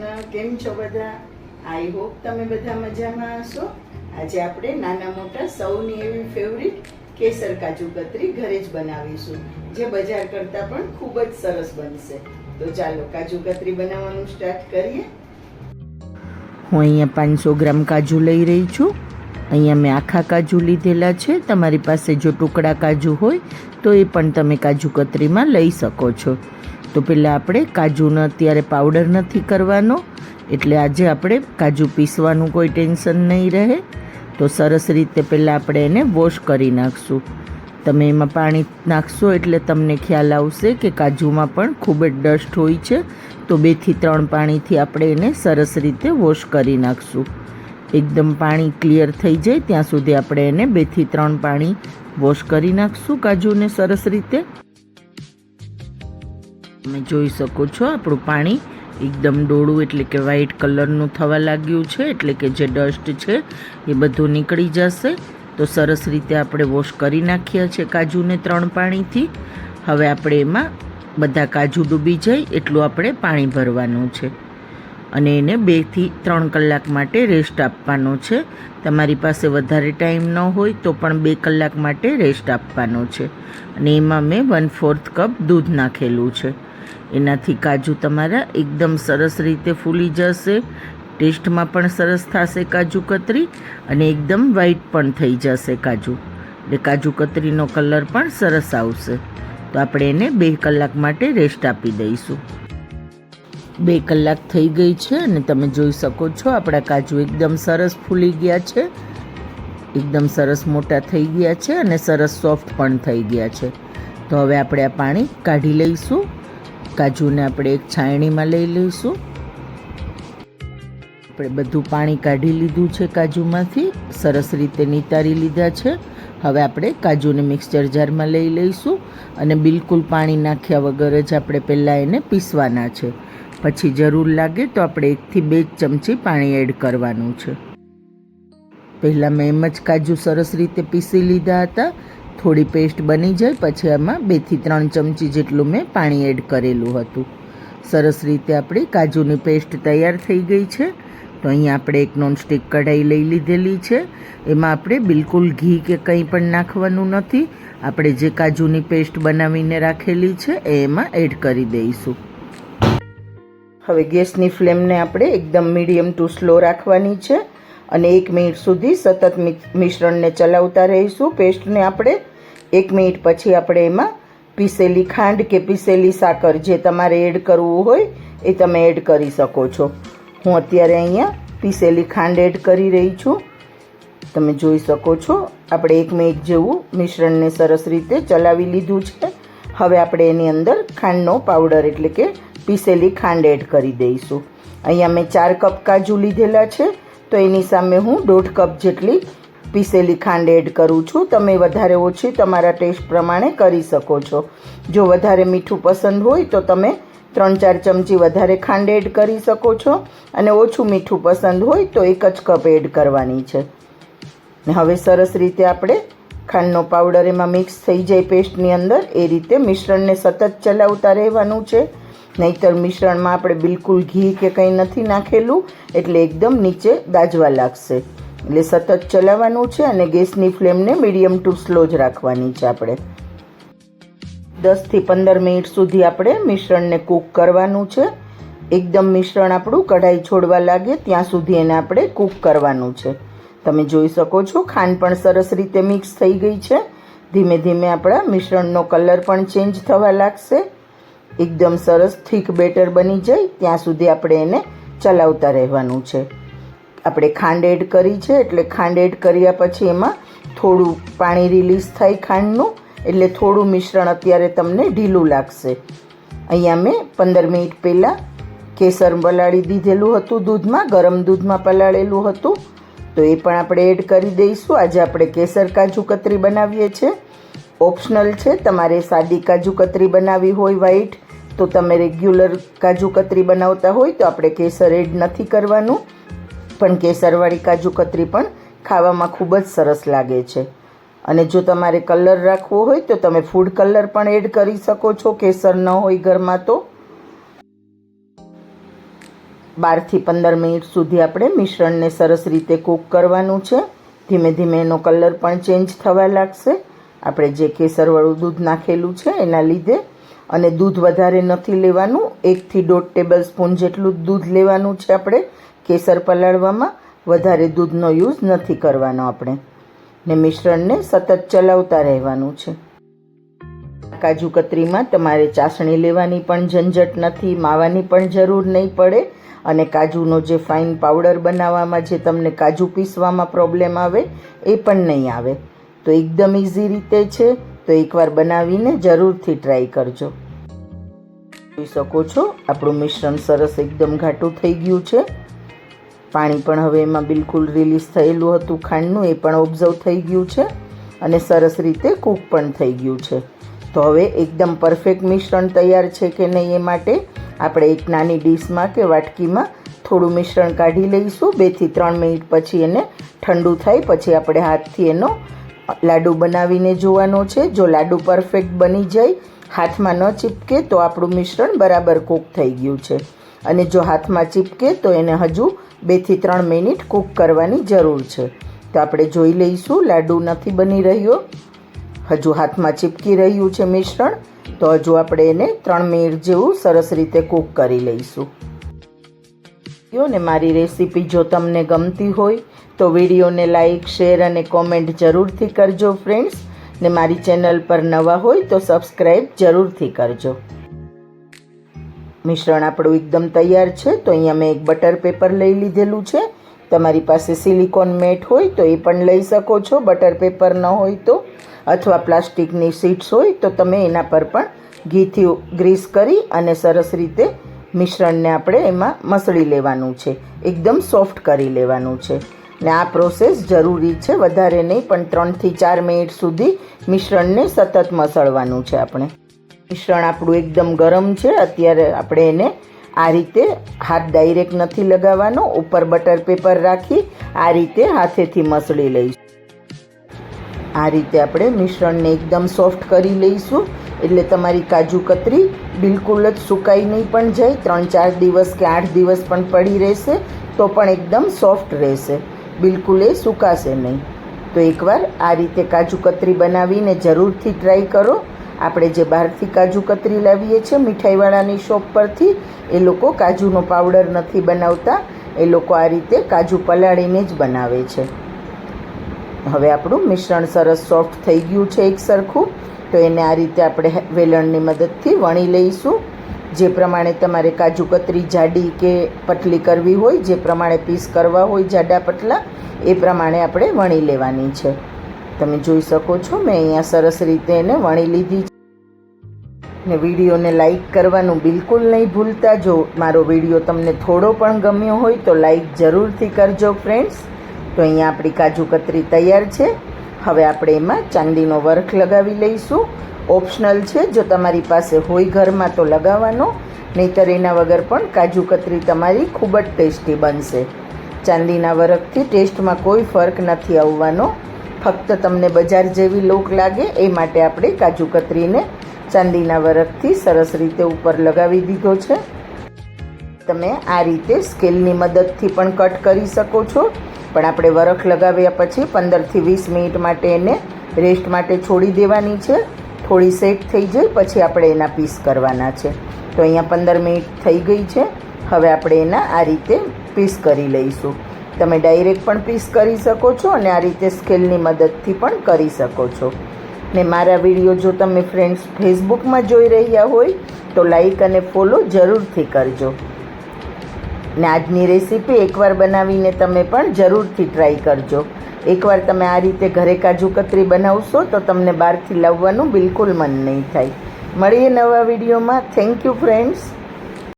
કેમ છો બધા? આઈ હોપ તમે બધા મજામાં હશો. આજે આપણે નાના મોટા સૌની એવી ફેવરિટ કેસર કાજુ કતરી ઘરે જ બનાવીશું, જે બજાર કરતાં પણ ખૂબ જ સરસ બનશે. તો ચાલો કાજુ કતરી બનાવવાનું સ્ટાર્ટ કરીએ. હું અહીંયા પાંચસો ગ્રામ કાજુ લઈ રહી છું. અહીંયા મેં આખા કાજુ લીધેલા છે. તમારી પાસે જો ટુકડા કાજુ હોય, તો એ પણ તમે કાજુ કતરીમાં લઈ શકો છો. તો પહેલાં આપણે કાજુનો અત્યારે પાવડર નથી કરવાનો, એટલે આજે આપણે કાજુ પીસવાનું કોઈ ટેન્શન નહીં રહે. તો સરસ રીતે પહેલાં આપણે એને વોશ કરી નાખશું. તમે એમાં પાણી નાખશો એટલે તમને ખ્યાલ આવશે કે કાજુમાં પણ ખૂબ જ ડસ્ટ હોય છે. તો બેથી ત્રણ પાણીથી આપણે એને સરસ રીતે વોશ કરી નાખશું. એકદમ પાણી ક્લિયર થઈ જાય ત્યાં સુધી આપણે એને બેથી ત્રણ પાણી વોશ કરી નાખશું કાજુને સરસ રીતે. તમે જોઈ શકો છો, આપણું પાણી એકદમ ડોળું એટલે કે વ્હાઈટ કલરનું થવા લાગ્યું છે, એટલે કે જે ડસ્ટ છે એ બધું નીકળી જશે. તો સરસ રીતે આપણે વોશ કરી નાખ્યા છે કાજુને ત્રણ પાણીથી. હવે આપણે એમાં બધા કાજુ ડૂબી જાય એટલું આપણે પાણી ભરવાનું છે. અને એને બેથી ત્રણ કલાક માટે રેસ્ટ આપવાનો છે. તમારી પાસે વધારે ટાઈમ ન હોય તો પણ બે કલાક માટે રેસ્ટ આપવાનો છે. અને એમાં મેં વન ફોર્થ કપ દૂધ નાખેલું છે. એનાથી કાજુ તમારા એકદમ સરસ રીતે ફૂલી જશે. ટેસ્ટમાં પણ સરસ થશે કાજુ કતરી અને એકદમ વ્હાઈટ પણ થઈ જશે કાજુ. એટલે કાજુ કતરીનો કલર પણ સરસ આવશે. તો આપણે એને બે કલાક માટે રેસ્ટ આપી દઈશું. બે કલાક થઈ ગઈ છે અને તમે જોઈ શકો છો આપણા કાજુ એકદમ સરસ ફૂલી ગયા છે. એકદમ સરસ મોટા થઈ ગયા છે અને સરસ સોફ્ટ પણ થઈ ગયા છે. તો હવે આપણે આ પાણી કાઢી લઈશું. કાજુને આપણે એક છાયણીમાં લઈ લઈશું. આપણે બધું પાણી કાઢી લીધું છે કાજુમાંથી, સરસ રીતે નિતારી લીધા છે. હવે આપણે કાજુને મિક્સચર જારમાં લઈ લઈશું અને બિલકુલ પાણી નાખ્યા વગર જ આપણે પહેલાં એને પીસવાના છે. પછી જરૂર લાગે તો આપણે એકથી બે ચમચી પાણી એડ કરવાનું છે. પહેલાં મેં એમ જ કાજુ સરસ રીતે પીસી લીધા હતા. થોડી પેસ્ટ બની જાય, પછી આમાં બેથી ત્રણ ચમચી જેટલું મેં પાણી એડ કરેલું હતું. સરસ રીતે આપણી કાજુની પેસ્ટ તૈયાર થઈ ગઈ છે. તો અહીં આપણે એક નોનસ્ટિક કઢાઈ લઈ લીધેલી છે. એમાં આપણે બિલકુલ ઘી કે કંઈ પણ નાખવાનું નથી. આપણે જે કાજુની પેસ્ટ બનાવીને રાખેલી છે, એ એમાં એડ કરી દઈશું. હવે ગેસની ફ્લેમને આપણે એકદમ મીડિયમ ટુ સ્લો રાખવાની છે. અને એક મિનિટ સુધી સતત મિશ્રણને ચલાવતા રહીશું. પેસ્ટને આપણે એક મિનિટ પછી આપણે એમાં પીસેલી ખાંડ કે પીસેલી સાકર જે તમારે એડ કરવું હોય એ તમે એડ કરી શકો છો. હું અત્યારે અહીંયા પીસેલી ખાંડ એડ કરી રહી છું. તમે જોઈ શકો છો, આપણે એક મિનિટ જેવું મિશ્રણને સરસ રીતે ચલાવી લીધું છે. હવે આપણે એની અંદર ખાંડનો પાવડર એટલે કે પીસેલી ખાંડ એડ કરી દઈશું. અહીંયા મેં ચાર કપ કાજુ લીધેલા છે, તો એની સામે હું દોઢ કપ જેટલી પીસેલી ખાંડ એડ કરું છું. તમે વધારે ઓછી તમારા ટેસ્ટ પ્રમાણે કરી શકો છો. જો વધારે મીઠું પસંદ હોય તો તમે ત્રણ ચાર ચમચી વધારે ખાંડ એડ કરી શકો છો. અને ઓછું મીઠું પસંદ હોય તો એક જ કપ એડ કરવાની છે. ને હવે સરસ રીતે આપણે ખાંડનો પાવડર એમાં મિક્સ થઈ જાય પેસ્ટની અંદર. એ રીતે મિશ્રણને સતત ચલાવતા રહેવાનું છે. નહીતર મિશ્રણમાં આપણે બિલકુલ ઘી કે કંઈ નથી નાખેલું. એટલે એકદમ નીચે દાજવા લાગશે. એટલે સતત ચલાવવાનું છે અને ગેસની ફ્લેમને મીડિયમ ટુ સ્લો જ રાખવાની છે આપણે. દસથી પંદર મિનિટ સુધી આપણે મિશ્રણને કૂક કરવાનું છે. એકદમ મિશ્રણ આપણું કઢાઈ છોડવા લાગે ત્યાં સુધી એને આપણે કૂક કરવાનું છે. તમે જોઈ શકો છો ખાંડ પણ સરસ રીતે મિક્સ થઈ ગઈ છે. ધીમે ધીમે આપણા મિશ્રણનો કલર પણ ચેન્જ થવા લાગશે. એકદમ સરસ, થીક બેટર બની જાય ત્યાં સુધી આપણે એને ચલાવતા રહેવાનું છે. આપણે ખાંડ એડ કરી છે, એટલે ખાંડ એડ કર્યા પછી એમાં થોડું પાણી રિલીઝ થાય ખાંડનું, એટલે થોડું મિશ્રણ અત્યારે તમને ઢીલું લાગશે. અહીંયા મેં પંદર મિનિટ પહેલાં કેસર પલાળી દીધેલું હતું દૂધમાં, ગરમ દૂધમાં પલાળેલું હતું. તો એ પણ આપણે એડ કરી દઈશું. આજે આપણે કેસર કાજુ કતરી બનાવીએ છીએ. ઓપ્શનલ છે, તમારે સાદી કાજુ કતરી બનાવવી હોય વ્હાઈટ તો તમે રેગ્યુલર કાજુ કતરી બનાવતા હોય તો આપણે કેસર એડ નથી કરવાનું. પણ કેસરવાળી કાજુ કતરી પણ ખાવામાં ખૂબ જ સરસ લાગે છે. અને જો તમારે કલર રાખવો હોય તો તમે ફૂડ કલર પણ એડ કરી શકો છો, કેસર ન હોય ઘરમાં તો. બારથી પંદર મિનિટ સુધી આપણે મિશ્રણને સરસ રીતે કૂક કરવાનું છે. ધીમે ધીમે એનો કલર પણ ચેન્જ થવા લાગશે. આપણે જે કેસરવાળું દૂધ નાખેલું છે એના લીધે અને દૂધ વધારે નથી લેવાનું. એકથી દોઢ ટેબલ સ્પૂન જેટલું દૂધ લેવાનું છે આપણે. કેસર પલાળવામાં વધારે દૂધનો યુઝ નથી કરવાનો આપણે. ને મિશ્રણને સતત ચલાવતા રહેવાનું છે. કાજુ કતરીમાં તમારે ચાસણી લેવાની પણ ઝંઝટ નથી, માવાની પણ જરૂર નહીં પડે અને કાજુનો જે ફાઇન પાવડર બનાવવામાં જે તમને કાજુ પીસવામાં પ્રોબ્લેમ આવે એ પણ નહીં આવે. તો એકદમ ઇઝી રીતે છે, તો એકવાર બનાવીને જરૂરથી ટ્રાય કરજો. જોઈ શકો છો, આપણું મિશ્રણ સરસ એકદમ ઘાટું થઈ ગયું છે. પાણી પણ હવે એમાં બિલકુલ રિલીઝ થયેલું હતું ખાંડનું, એ પણ ઓબ્ઝર્વ થઈ ગયું છે અને સરસ રીતે કૂક પણ થઈ ગયું છે. તો હવે એકદમ પરફેક્ટ મિશ્રણ તૈયાર છે કે નહીં એ માટે આપણે એક નાની ડીશમાં કે વાટકીમાં થોડું મિશ્રણ કાઢી લઈશું. બેથી ત્રણ મિનિટ પછી એને ઠંડુ થાય, પછી આપણે હાથથી એનો લાડુ બનાવીને જોવાનો છે. જો લાડુ પરફેક્ટ બની જાય, હાથમાં ન ચીપકે, તો આપણું મિશ્રણ બરાબર કૂક થઈ ગયું છે. અને જો હાથમાં ચીપકે તો એને હજુ બેથી ત્રણ મિનિટ કૂક કરવાની જરૂર છે. તો આપણે જોઈ લઈશું, લાડુ નથી બની રહ્યો. હજુ હાથમાં ચીપકી રહ્યું છે મિશ્રણ. તો હજુ આપણે એને ત્રણ મિનિટ જેવું સરસ રીતે કૂક કરી લઈશું. ને મારી રેસીપી જો તમને ગમતી હોય, તો વિડીયોને લાઈક, શેર અને કોમેન્ટ જરૂરથી કરજો ફ્રેન્ડ્સ. ને મારી ચેનલ પર નવા હોય તો સબસ્ક્રાઈબ જરૂરથી કરજો. મિશ્રણ આપણું એકદમ તૈયાર છે, તો અહીંયા મેં એક બટર પેપર લઈ લીધેલું છે. તમારી પાસે સિલિકોન મેટ હોય તો એ પણ લઈ શકો છો, બટર પેપર ન હોય તો. અથવા પ્લાસ્ટિકની સીટ્સ હોય તો તમે એના પર પણ ઘીથી ગ્રીસ કરી અને સરસ રીતે મિશ્રણને આપણે એમાં મસળી લેવાનું છે, એકદમ સોફ્ટ કરી લેવાનું છે. ને આ પ્રોસેસ જરૂરી છે, વધારે નહીં, પણ ત્રણથી ચાર મિનિટ સુધી મિશ્રણને સતત મસળવાનું છે આપણે. મિશ્રણ આપણું એકદમ ગરમ છે. અત્યારે આપણે એને આ રીતે હાથ ડાયરેક્ટ નથી લગાવવાનો. ઉપર બટર પેપર રાખી આ રીતે હાથેથી મસળી લઈશું. આ રીતે આપણે મિશ્રણને એકદમ સોફ્ટ કરી લઈશું. એટલે તમારી કાજુ કતરી બિલકુલ જ સુકાઈ નહીં પણ જાય. ત્રણ ચાર દિવસ કે આઠ દિવસ પણ પડી રહેશે તો પણ એકદમ સોફ્ટ રહેશે. બિલકુલ એ સુકાશે નહીં. તો એકવાર આ રીતે કાજુ કતરી બનાવીને જરૂરથી ટ્રાય કરો. આપણે જે બહારથી કાજુ કતરી લાવીએ છીએ, મીઠાઈવાળાની શોપ પરથી, એ લોકો કાજુનો પાવડર નથી બનાવતા. એ લોકો આ રીતે કાજુ પલાળીને જ બનાવે છે. હવે આપણું મિશ્રણ સરસ સોફ્ટ થઈ ગયું છે એક સરખું. તો એને આ રીતે આપણે વેલણની મદદથી વણી લઈશું. જે પ્રમાણે તમારે કાજુ કતરી જાડી કે પતલી કરવી હોય, જે પ્રમાણે પીસ કરવા હોય જાડા પતલા એ પ્રમાણે આપણે વણી લેવાની છે. તમે જોઈ શકો છો, મેં અહીંયા સરસ રીતે એને વણી લીધી ને વિડીયોને લાઈક કરવાનું બિલકુલ નહીં ભૂલતા. જો મારો વીડિયો તમને થોડો પણ ગમ્યો હોય તો લાઇક જરૂરથી કરજો ફ્રેન્ડ્સ. તો અહીંયા આપણી કાજુ કતરી તૈયાર છે. હવે આપણે એમાં ચાંદીનો વર્ક લગાવી લઈશું. ઓપ્શનલ છે, જો તમારી પાસે હોય ઘરમાં તો લગાવવાનો, નહીંતર એના વગર પણ કાજુ કતરી તમારી ખૂબ જ ટેસ્ટી બનશે. ચાંદીના વરખથી ટેસ્ટમાં કોઈ ફરક નથી આવવાનો. ફક્ત તમને બજાર જેવી લોક લાગે, એ માટે આપણે કાજુ કતરીને ચાંદીના વરખથી સરસ રીતે ઉપર લગાવી દીધો છે. તમે આ રીતે સ્કેલની મદદથી પણ કટ કરી શકો છો. પણ આપણે વરખ લગાવ્યા પછી પંદરથી વીસ મિનિટ માટે એને રેસ્ટ માટે છોડી દેવાની છે. થોડી સેટ થઈ જાય, પછી આપણે એના પીસ કરવાના છે. તો અહીંયા પંદર મિનિટ થઈ ગઈ છે. હવે આપણે એના આ રીતે પીસ કરી લઈશું. તમે ડાયરેક્ટ પણ પીસ કરી શકો છો અને આ રીતે સ્કેલની મદદથી પણ કરી શકો છો. ને મારા વીડિયો જો તમે ફ્રેન્ડ્સ ફેસબુકમાં જોઈ રહ્યા હોય, તો લાઈક અને ફોલો જરૂરથી કરજો. ને આજની રેસીપી એકવાર બનાવીને તમે પણ જરૂરથી ટ્રાય કરજો. એકવાર તમે આ રીતે ઘરે કાજુ કતરી બનાવશો, તો તમને બહારથી લાવવાનું બિલકુલ મન નહીં થાય. મળીએ નવા વિડીયોમાં. Thank you friends